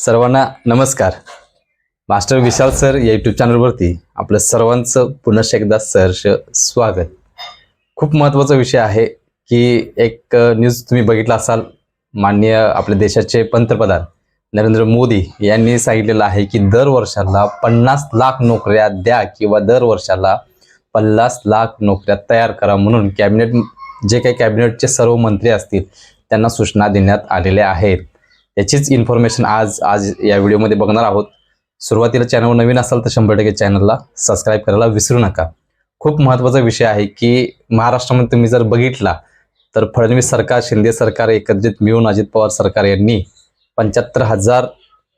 सर्वांना नमस्कार. Master Vishal sir या युट्यूब चॅनलवरती आपलं सर्वांचं पुनश एकदा सहर्ष स्वागत. खूप महत्त्वाचा विषय आहे की एक न्यूज तुम्ही बघितला असाल माननीय आपल्या देशाचे पंतप्रधान नरेंद्र मोदी यांनी सांगितलेलं आहे की दर वर्षाला पन्नास लाख नोकऱ्या द्या किंवा दर वर्षाला पन्नास लाख नोकऱ्या तयार करा म्हणून कॅबिनेट जे काही कॅबिनेटचे सर्व मंत्री असतील त्यांना सूचना देण्यात आलेल्या आहेत. याचीच इन्फॉर्मेशन आज आज या व्हिडिओमध्ये बघणार आहोत. सुरुवातीला चॅनल नवीन असाल तर शंभर टक्के चॅनलला सबस्क्राईब करायला विसरू नका. खूप महत्त्वाचा विषय आहे की महाराष्ट्रामध्ये तुम्ही जर बघितला तर फडणवीस सरकार शिंदे सरकार एकत्रित मिळून अजित पवार सरकार यांनी पंच्याहत्तर हजार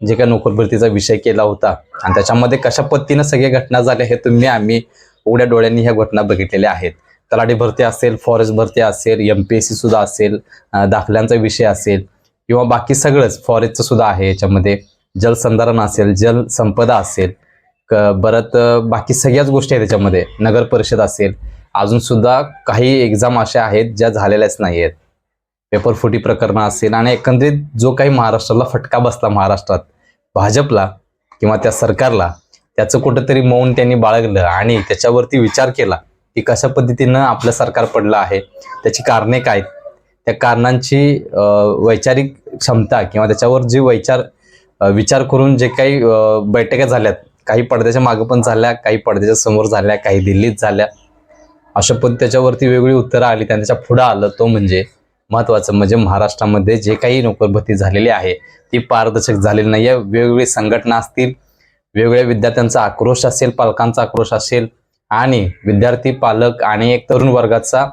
जे काही नोकरभरतीचा विषय केला होता. आणि त्याच्यामध्ये कशा पद्धतीनं सगळ्या घटना झाल्या हे तुम्ही आम्ही उघड्या डोळ्यांनी ह्या घटना बघितलेल्या आहेत. तलाठी भरती असेल फॉरेस्ट भरती असेल एम पी एस सी सुद्धा असेल दाखल्यांचा विषय असेल किंवा बाकी सगळंच फॉरेस्टचं सुद्धा आहे याच्यामध्ये जलसंधारण असेल जलसंपदा असेल क परत बाकी सगळ्याच गोष्टी आहेत त्याच्यामध्ये. नगर परिषद असेल अजून सुद्धा काही एक्झाम अशा आहेत ज्या झालेल्याच नाही आहेत पेपर फुटी प्रकरणं असेल आणि एकंदरीत जो काही महाराष्ट्राला फटका बसला महाराष्ट्रात भाजपला किंवा त्या सरकारला त्याचं कुठंतरी मौन त्यांनी बाळगलं आणि त्याच्यावरती विचार केला की कशा पद्धतीनं आपलं सरकार पडलं आहे त्याची कारणे काय त्या कारणांची वैचारिक क्षमता किंवा त्याच्यावर जे वैचार विचार करून जे काही बैठका झाल्यात काही पडद्याच्या मागं पण झाल्या काही पडद्याच्या समोर झाल्या काही दिल्लीत झाल्या अशा पण त्याच्यावरती वेगळी उत्तरं आली त्यांच्या त्याच्या पुढं आलं तो म्हणजे महत्वाचं म्हणजे महाराष्ट्रामध्ये जे काही नोकरभरती झालेली आहे ती पारदर्शक झालेली नाही आहे. वेगवेगळी संघटना असतील वेगवेगळ्या विद्यार्थ्यांचा आक्रोश असेल पालकांचा आक्रोश असेल आणि विद्यार्थी पालक आणि एक तरुण वर्गाचा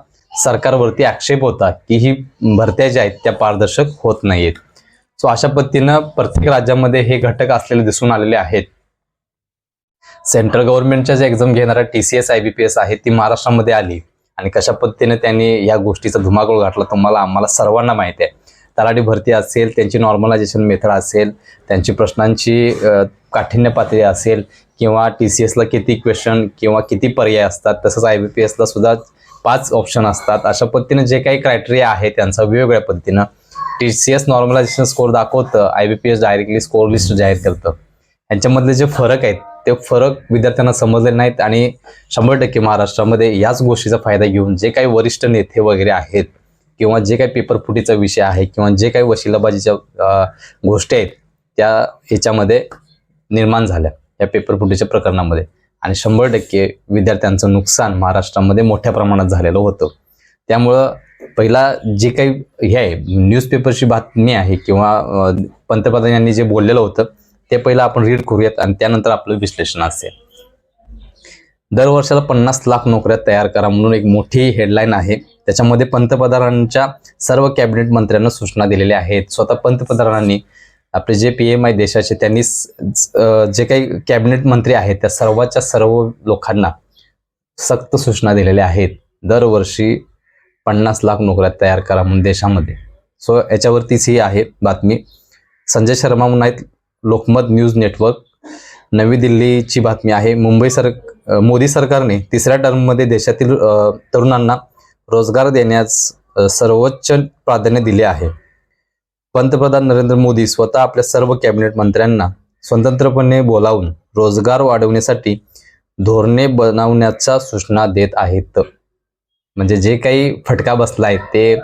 सरकारवरती आक्षेप होता की ही भरत्या ज्या आहेत त्या पारदर्शक होत नाहीत सो अशा पद्धतीनं प्रत्येक राज्यामध्ये हे घटक असलेले दिसून आलेले आहेत. सेंट्रल गव्हर्नमेंटच्या जे एक्झाम घेणाऱ्या T C S I B P S आहे ती महाराष्ट्रामध्ये आली. आणि कशा पद्धतीने त्यांनी या गोष्टीचा धुमाकूळ घातला तुम्हाला आम्हाला सर्वांना माहिती आहे. तलाठी भरती असेल त्यांची नॉर्मलायझेशन मेथड असेल त्यांची प्रश्नांची काठिण्य पातळी असेल किंवा टी सी एसला किती क्वेश्चन किंवा किती पर्याय असतात तसंच आय बी पी एसला सुद्धा पाच ऑप्शन असतात. अशा पद्धतीने जे काही क्रायटेरिया आहे त्यांचा वेगवेगळ्या पद्धतीनं. T C S normalization score दाखवतं. I B P S directly score list जाहीर करतं. यांच्यामधले जे फरक आहेत ते फरक विद्यार्थ्यांना समजले नाहीत आणि शंभर टक्के महाराष्ट्रामध्ये याच गोष्टीचा फायदा घेऊन जे काही वरिष्ठ नेते वगैरे आहेत किंवा जे काही पेपर फुटीचा विषय आहे किंवा जे काही वशिलाबाजीच्या गोष्टी आहेत त्या ह्याच्यामध्ये निर्माण झाल्या या पेपर फुटीच्या प्रकरणामध्ये. आणि शंभर टक्के विद्यार्थ्यांचं नुकसान महाराष्ट्रामध्ये मोठ्या प्रमाणात झालेलं होतं. त्यामुळं पहिला जे काही हे आहे न्यूजपेपरची बातमी आहे किंवा पंतप्रधान यांनी जे बोललेलं होतं ते पहिलं आपण रीड करूयात आणि त्यानंतर आपलं विश्लेषण असेल. दरवर्षाला पन्नास लाख नोकऱ्या तयार करा म्हणून एक मोठी हेडलाईन आहे. त्याच्यामध्ये पंतप्रधानांच्या सर्व कॅबिनेट मंत्र्यांना सूचना दिलेल्या आहेत. स्वतः पंतप्रधानांनी आपले जे पी एम आय देशाचे त्यांनी जे काही कॅबिनेट मंत्री आहेत त्या सर्वाच्या सर्व लोकांना सक्त सूचना दिलेल्या आहेत. दरवर्षी पन्नास लाख नोकऱ्या तयार करा म्हणून देशामध्ये. सो याच्यावरतीच ही आहे बातमी. संजय शर्मा म्हणून आहेत लोकमत न्यूज नेटवर्क. नवी दिल्लीची बातमी आहे. मुंबई सर मोदी सरकारने तिसऱ्या टर्ममध्ये देशातील तरुणांना रोजगार देण्यास सर्वोच्च प्राधान्य दिले आहे. पंतप्रधान नरेंद्र मोदी स्वतः आपल्या सर्व कॅबिनेट मंत्र्यांना स्वतंत्रपणे बोलावून रोजगार वाढवण्यासाठी धोरणे बनवण्याच्या सूचना देत आहेत. म्हणजे जे काही फटका बसलाय ते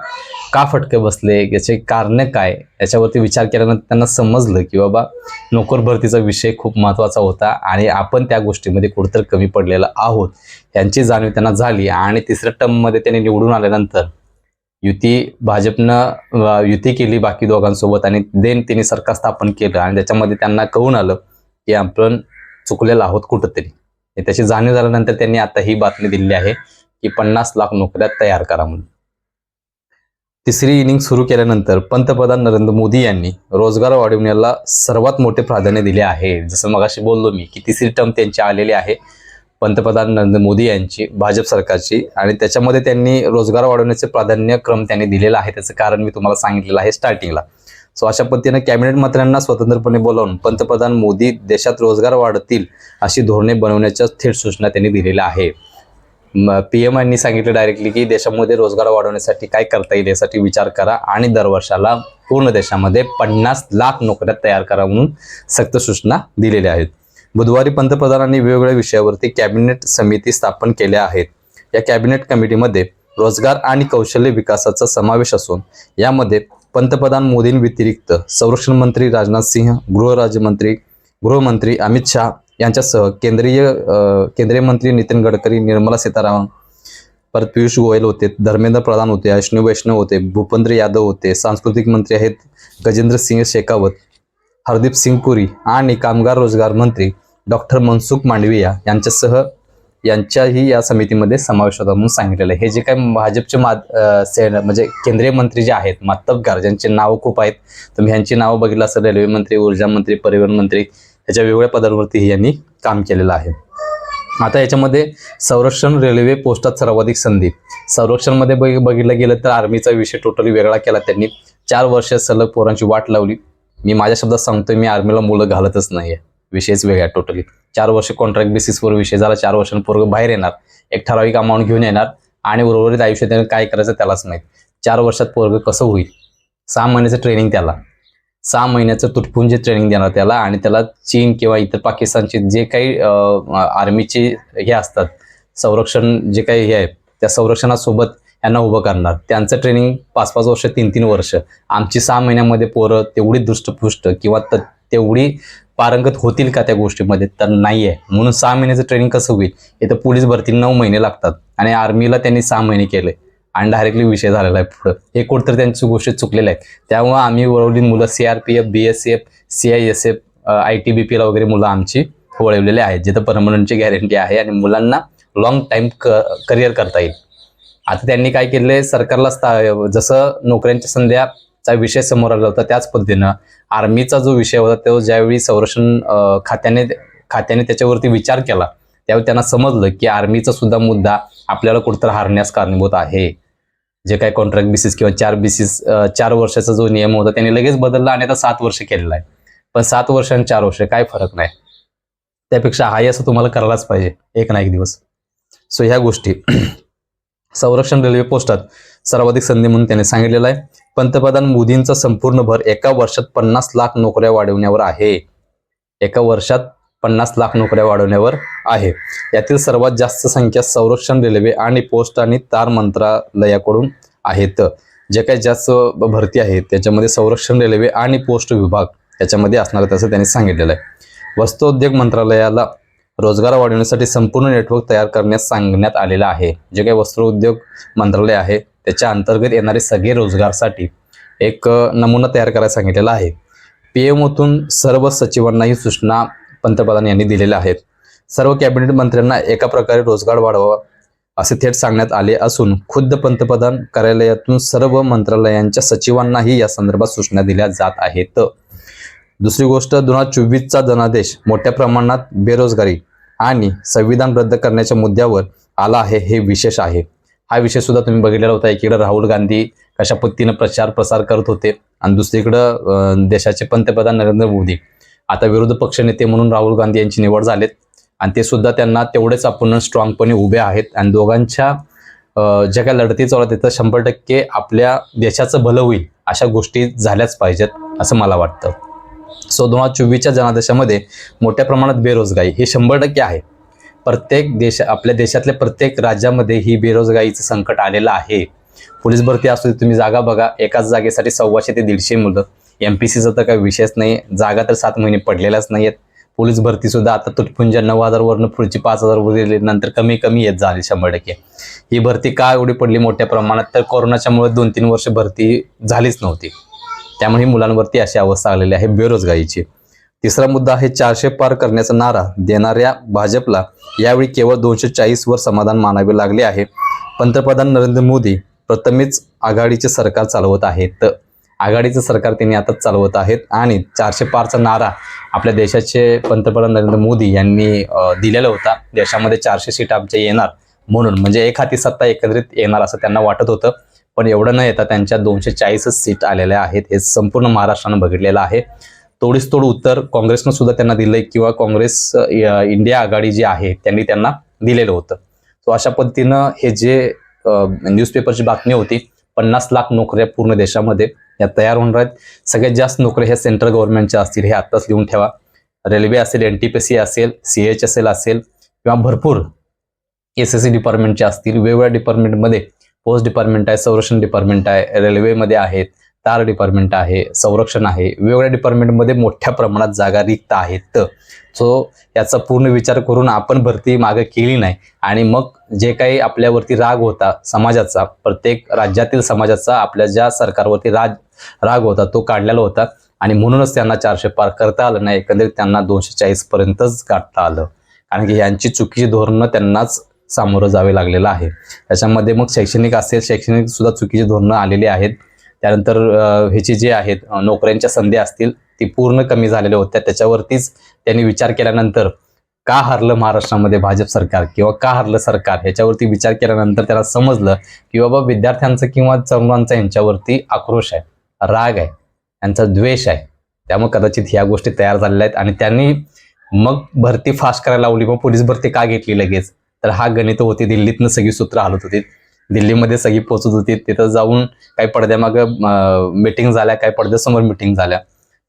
का फटके बसले याचे कारण काय याच्यावरती विचार केल्यानंतर त्यांना समजलं की बाबा नोकर भरतीचा विषय खूप महत्त्वाचा होता आणि आपण त्या गोष्टीमध्ये कुठंतरी कमी पडलेलं आहोत. यांची जाणीव त्यांना झाली आणि तिसऱ्या टर्ममध्ये त्यांनी निवडून आल्यानंतर युती भाजपनं युती केली बाकी दोघांसोबत आणि देन त्यांनी सरकार स्थापन केलं आणि त्याच्यामध्ये त्यांना कळून आलं की आपण चुकलेलं आहोत कुठंतरी. त्याची जाणीव झाल्यानंतर त्यांनी आता ही बातमी दिली आहे की पन्नास लाख नोकऱ्या तयार करा म्हणून. तिसरी इनिंग सुरू केल्यानंतर पंतप्रधान नरेंद्र मोदी यांनी रोजगार वाढवण्याला सर्वात मोठे प्राधान्य दिले आहे. जसं मगाशी बोललो मी की तिसरी टर्म त्यांची आलेली आहे. पंतप्रधान नरेंद्र मोदी यांची भाजप सरकारची आणि त्याच्यामध्ये त्यांनी रोजगार वाढवण्याचे प्राधान्यक्रम त्यांनी दिलेला आहे. त्याचं कारण मी तुम्हाला सांगितलेलं आहे स्टार्टिंगला सो अशा पद्धतीने कॅबिनेट मंत्र्यांना स्वतंत्रपणे बोलावून पंतप्रधान मोदी देशात रोजगार वाढतील अशी धोरणे बनवण्याच्या थेट सूचना त्यांनी दिलेल्या आहे. पी एम यांनी सांगितलं डायरेक्टली की देशामध्ये रोजगार वाढवण्यासाठी काय करता येईल यासाठी विचार करा आणि दरवर्षाला पूर्ण देशामध्ये पन्नास लाख नोकऱ्या तयार करा म्हणून सक्त सूचना दिलेल्या आहेत. बुधवारी पंतप्रधानांनी वेगवेगळ्या विषयावरती कॅबिनेट समिती स्थापन केल्या आहेत. या कॅबिनेट कमिटीमध्ये रोजगार आणि कौशल्य विकासाचा समावेश असून यामध्ये पंतप्रधान मोदींव्यतिरिक्त संरक्षण मंत्री राजनाथ सिंह गृहराज्यमंत्री गृहमंत्री अमित शहा यांच्यासह केंद्रीय केंद्रीय मंत्री नितीन गडकरी निर्मला सीतारामन परत पियुष गोयल होते धर्मेंद्र प्रधान होते अश्विनी वैष्णव होते भूपेंद्र यादव होते सांस्कृतिक मंत्री आहेत गजेंद्र सिंह शेखावत हरदीप सिंग पुरी आणि कामगार रोजगार मंत्री डॉक्टर मनसुख मांडविया यांच्यासह यांच्याही या समितीमध्ये समावेश होता म्हणून सांगितलेलं आहे. हे जे काही भाजपचे मा म्हणजे केंद्रीय मंत्री जे आहेत मातबगार ज्यांचे नावं खूप आहेत तुम्ही ह्यांची नावं बघितलं असेल रेल्वे मंत्री ऊर्जा मंत्री परिवहन मंत्री ह्याच्या वेगवेगळ्या पदांवरती यांनी काम केलेलं आहे. आता याच्यामध्ये संरक्षण रेल्वे पोस्टात सर्वाधिक संधी. संरक्षणमध्ये बघ बघितलं गेलं तर आर्मीचा विषय टोटली वेगळा केला त्यांनी. चार वर्ष सलग पोरांची वाट लावली. मी माझ्या शब्दात सांगतोय मी आर्मीला मुलं घालतच नाही आहे विषयच वेगळा टोटली चार वर्ष कॉन्ट्रॅक्ट बेसिसवर विषय झाला चार वर्षांपूर्वी बाहेर येणार. एक ठराविक अमाऊंट घेऊन येणार आणि उर्वरित आयुष्य त्याने काय करायचं त्यालाच माहीत. चार वर्षात पोरग कसं होईल? सहा महिन्याचं ट्रेनिंग त्याला. सहा महिन्याचं तुटपून जे ट्रेनिंग देणार त्याला आणि त्याला चीन किंवा इतर पाकिस्तानचे जे काही आर्मीचे हे असतात संरक्षण जे काही हे आहे त्या संरक्षणासोबत यांना उभं करणार. त्यांचं ट्रेनिंग पाच पाच वर्ष तीन तीन वर्ष. आमची सहा महिन्यामध्ये पोरं तेवढी दृष्टपुष्ट किंवा त- तेवढी पारंगत होतील का त्या गोष्टीमध्ये? तर नाही आहे म्हणून सहा महिन्याचं ट्रेनिंग कसं होईल? इथं पोलीस भरती नऊ महिने लागतात. आणि आर्मीला त्यांनी सहा महिने केले. आणि डायरेक्टली विषय झालेला आहे पुढं. हे कुठंतरी त्यांची गोष्टी चुकलेल्या आहेत. त्यामुळे आम्ही वळवली मुलं C R P F B S F C I S F I T B पीला वगैरे मुलं आमची वळवलेली आहेत जिथं परमनंटची गॅरंटी आहे आणि मुलांना लॉंग टाईम क करिअर करता येईल. आता त्यांनी काय केलंय? सरकारला जसं नोकऱ्यांच्या चा विषय समोर आला होता त्याच पद्धतीनं आर्मीचा जो विषय होता तो ज्यावेळी संरक्षण खात्याने खात्याने त्याच्यावरती विचार केला त्यावेळी त्यांना समजलं की आर्मीचा सुद्धा मुद्दा आपल्याला कुठंतरी हारण्यास कारणीभूत आहे. जे काही कॉन्ट्रॅक्ट बेसिस किंवा चार बेसिस चार वर्षाचा जो नियम होता त्यांनी लगेच बदलला आणि आता सात वर्ष केलेला आहे. पण सात वर्ष आणि चार वर्ष काय फरक नाही. त्यापेक्षा हाय असं तुम्हाला करायलाच पाहिजे एक ना एक दिवस. सो ह्या गोष्टी. संरक्षण रेल्वे पोस्टात सर्वाधिक संधी म्हणून त्याने सांगितलेलं आहे. पंतप्रधान मोदींचा संपूर्ण भर एका वर्षात पन्नास लाख नोकऱ्या वाढवण्यावर आहे. एका वर्षात पन्नास लाख नोकऱ्या वाढवण्यावर आहे. यातील सर्वात जास्त संख्या संरक्षण रेल्वे आणि पोस्ट आणि तार मंत्रालयाकडून आहेत. जे काही जास्त भरती आहेत त्याच्यामध्ये संरक्षण रेल्वे आणि पोस्ट विभाग याच्यामध्ये असणार आहे, असं त्यांनी सांगितलेलं आहे. वस्त्रोद्योग मंत्रालयाला रोजगार वाढवण्यासाठी संपूर्ण नेटवर्क तयार करण्यास सांगण्यात आलेलं आहे. जे काही वस्त्रोद्योग मंत्रालय आहे त्याच्या अंतर्गत येणारे सगळे रोजगारसाठी एक नमुना तयार करायला सांगितलेला आहे. पी एमओतून सर्व सचिवांना ही सूचना पंतप्रधान यांनी दिलेल्या आहेत. सर्व कॅबिनेट मंत्र्यांना एका प्रकारे रोजगार वाढवा असे थेट सांगण्यात आले असून खुद्द पंतप्रधान कार्यालयातून सर्व मंत्रालयांच्या सचिवांनाही या संदर्भात सूचना दिल्या जात आहेत. दुसरी गोष्ट दोन हजार चोवीसचा जनादेश मोठ्या प्रमाणात बेरोजगारी आणि संविधान रद्द करण्याच्या मुद्द्यावर आला आहे हे विशेष आहे. हा विषय सुद्धा तुम्ही बघितलेला होता. एकीकडे राहुल गांधी कशा पद्धतीनं प्रचार प्रसार करत होते आणि दुसरीकडं देशाचे पंतप्रधान नरेंद्र मोदी. आता विरोधी पक्षनेते म्हणून राहुल गांधी यांची निवड झालेत आणि ते सुद्धा त्यांना तेवढेच आपण स्ट्रॉंगपणे उभे आहेत आणि दोघांच्या ज्या काही लढती चालू तिथं शंभर टक्के आपल्या देशाचं भलं होईल अशा गोष्टी झाल्याच पाहिजेत असं मला वाटतं. सो दोन हजार चोवीसच्या जनादेशामध्ये मोठ्या प्रमाणात बेरोजगारी ही शंभर टक्के आहे. प्रत्येक देश आपल्या देशातल्या प्रत्येक राज्यामध्ये ही बेरोजगारीचं संकट आलेलं आहे. पोलीस भरती असू दे तुम्ही जागा बघा. एकाच जागेसाठी सव्वाशे ते दीडशे मुलं. एम पी सीचा तर काही विषयच नाही जागा तर सात महिने पडलेल्याच नाही आहेत पोलीस भरतीसुद्धा आता तुटपुंजा नऊ हजारवरनं पुढची पाच हजार उरलेली नंतर कमी कमी येत झाली शंभर टक्के. ही भरती का एवढी पडली मोठ्या प्रमाणात? तर कोरोनाच्यामुळे दोन तीन वर्ष भरती झालीच नव्हती. त्यामुळे मुलांवरती अशी अवस्था आलेली आहे बेरोजगारीची. तिसरा मुद्दा आहे चारशे पार करण्याचा नारा देणाऱ्या भाजपला यावेळी केवळ दोनशे चाळीस वर समाधान मानावे लागले आहे. पंतप्रधान नरेंद्र मोदी प्रथमेच आघाडीचे सरकार चालवत आहेत. आघाडीचं सरकार त्यांनी आता चालवत आहेत आणि चारशे पारचा नारा आपल्या देशाचे पंतप्रधान नरेंद्र मोदी यांनी दिलेला होता. देशामध्ये चारशे सीट आमच्या येणार म्हणून. म्हणजे एक हाती सत्ता एकत्रित येणार असं त्यांना वाटत होतं. पण एवढं न येता त्यांच्या दोनशे चाळीसच सीट आलेल्या आहेत. हे संपूर्ण महाराष्ट्रानं बघितलेलं आहे. तोडीस तोड उत्तर काँग्रेसनं सुद्धा त्यांना दिलंय किंवा काँग्रेस इंडिया आघाडी जी आहे त्यांनी त्यांना दिलेलं होतं. सो अशा पद्धतीनं हे जे न्यूजपेपरची बातमी होती पन्नास लाख नोकऱ्या पूर्ण देशामध्ये या तयार होणार आहेत. सगळ्यात जास्त नोकऱ्या ह्या सेंट्रल गव्हर्नमेंटच्या असतील हे आत्ताच लिहून ठेवा. रेल्वे असेल एन टी पी सी असेल सी एच एस एल असेल किंवा भरपूर एस एस सी डिपार्टमेंटच्या असतील वेगवेगळ्या डिपार्टमेंटमध्ये पोस्ट डिपार्टमेंट आहे संरक्षण डिपार्टमेंट आहे रेल्वेमध्ये आहेत तार डिपार्टमेंट आहे संरक्षण आहे वेगवेगळ्या डिपार्टमेंटमध्ये मोठ्या प्रमाणात जागा रिक्त आहेत. सो याचा पूर्ण विचार करून आपण भरती मागे केली नाही. आणि मग जे काही आपल्यावरती राग होता समाजाचा प्रत्येक राज्यातील समाजाचा आपल्या ज्या सरकारवरती राज राग होता तो काढलेला होता. आणि म्हणूनच त्यांना चारशे पार करता आलं नाही एकंदरीत त्यांना दोनशे चाळीसपर्यंतच गाठता आलं. कारण की यांची चुकीची धोरणं त्यांनाच सामोरं जावे लागलेलं आहे. त्याच्यामध्ये मग शैक्षणिक असेल शैक्षणिक सुद्धा चुकीची धोरणं आलेली आहेत. त्यानंतर ह्याचे ह्याची जे आहेत नोकऱ्यांच्या संधी असतील ती पूर्ण कमी झालेल्या होत्या. त्याच्यावरतीच त्यांनी विचार केल्यानंतर का हरलं महाराष्ट्रामध्ये भाजप सरकार किंवा का हरलं सरकार? ह्याच्यावरती विचार केल्यानंतर त्याला समजलं की बाबा विद्यार्थ्यांचं किंवा तरुणांचा यांच्यावरती आक्रोश आहे राग आहे यांचा द्वेष आहे. त्यामुळे कदाचित ह्या गोष्टी तयार झालेल्या आहेत आणि त्यांनी मग भरती फास्ट करायला लावली मग पोलीस भरती का घेतली लगेच? तर हा गणित होती दिल्लीतनं सगळी सूत्र हलत होती. दिल्लीमध्ये सगळी पोचत होती. तिथं जाऊन काही पडद्यामागं मिटिंग झाल्या काही पडद्यासमोर मिटिंग झाल्या.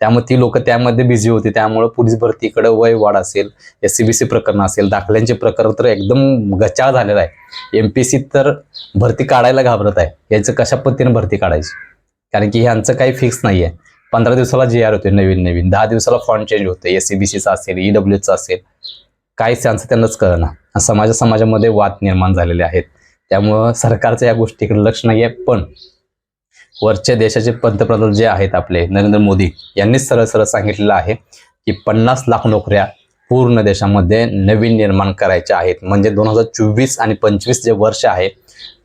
त्यामुळे ती लोक त्यामध्ये बिझी होती. त्यामुळे पोलीस भरतीकडे वय वाढ असेल एस सी बी सी प्रकरण असेल दाखल्यांचे प्रकरण तर एकदम गचाळ झालेलं आहे. एम पी सी तर भरती काढायला घाबरत आहे. याचं कशा पद्धतीने भरती काढायची? कारण की ह्यांचं काही फिक्स नाही आहे पंधरा दिवसाला जी आर होते नवीन नवीन दहा दिवसाला फॉन्ट चेंज होते एस सी बी सीचा असेल ई असेल. काही त्यांचं त्यांनाच कळना. समाजा समाजामध्ये वाद निर्माण झालेले आहेत. त्यामुळं सरकारचं या गोष्टीकडे लक्ष नाही आहे पण वरच्या देशाचे पंतप्रधान जे आहेत आपले नरेंद्र मोदी यांनीच सरळ सरळ सांगितलेलं आहे की पन्नास लाख नोकऱ्या पूर्ण देशामध्ये नवीन निर्माण करायच्या आहेत. म्हणजे दोन हजार चोवीस आणि पंचवीस जे वर्ष आहे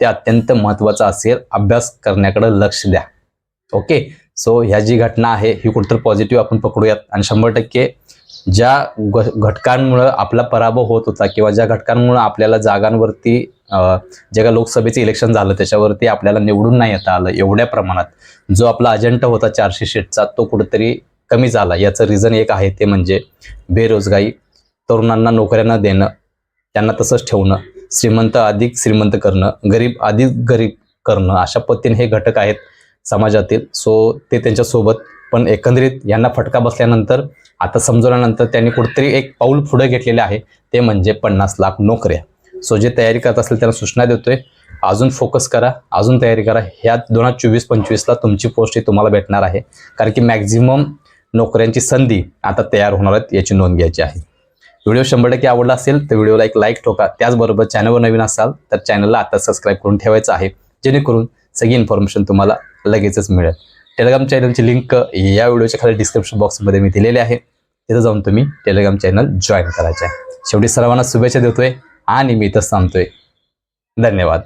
ते अत्यंत महत्त्वाचं असेल. अभ्यास करण्याकडे लक्ष द्या. ओके? सो ह्या जी घटना आहे ही कुठंतरी पॉझिटिव्ह आपण पकडूयात. आणि शंभर टक्के ज्या ग- घटकांमुळं आपला पराभव होत होता किंवा ज्या घटकांमुळं आपल्याला जागांवरती जे का लोकसभेचं इलेक्शन झालं त्याच्यावरती आपल्याला निवडून नाही येता आलं एवढ्या प्रमाणात. जो आपला अजेंडा होता चारशे शीटचा तो कुठेतरी कमी झाला. याचं रिझन एक आहे ते म्हणजे बेरोजगारी तरुणांना नोकऱ्या न देणं त्यांना तसंच ठेवणं श्रीमंत अधिक श्रीमंत करणं गरीब अधिक गरीब करणं अशा पद्धतीने हे घटक आहेत समाजातील. सो ते त्यांच्यासोबत पण एकंदरीत यांना फटका बसल्यानंतर आता समजवल्यानंतर त्यांनी कुठेतरी एक पाऊल पुढे घेतलेले आहे ते म्हणजे पन्नास लाख नोकऱ्या. सो जे तयारी करत असेल त्यांना सूचना देतोय. अजून फोकस करा अजून तयारी करा. ह्या दोन हजार चोवीस पंचवीसला तुमची पोस्ट ही तुम्हाला भेटणार आहे. कारण की मॅक्झिमम नोकऱ्यांची संधी आता तयार होणार आहेत याची नोंद घ्यायची आहे. व्हिडिओ शंभर टक्के आवडला असेल तर व्हिडिओला एक लाईक ठोका. त्याचबरोबर चॅनलवर नवीन असाल तर चॅनलला आता सबस्क्राईब करून ठेवायचं आहे. जेणेकरून सगळी इन्फॉर्मेशन तुम्हाला लगेचच मिळेल. टेलिग्राम चॅनलची लिंक या व्हिडिओच्या खाली डिस्क्रिप्शन बॉक्समध्ये मी दिलेली आहे. तिथं जाऊन तुम्ही टेलिग्राम चॅनल जॉईन करायचे आहे. शेवटी सर्वांना शुभेच्छा देतोय आणि मी इथंच थांबतोय. धन्यवाद.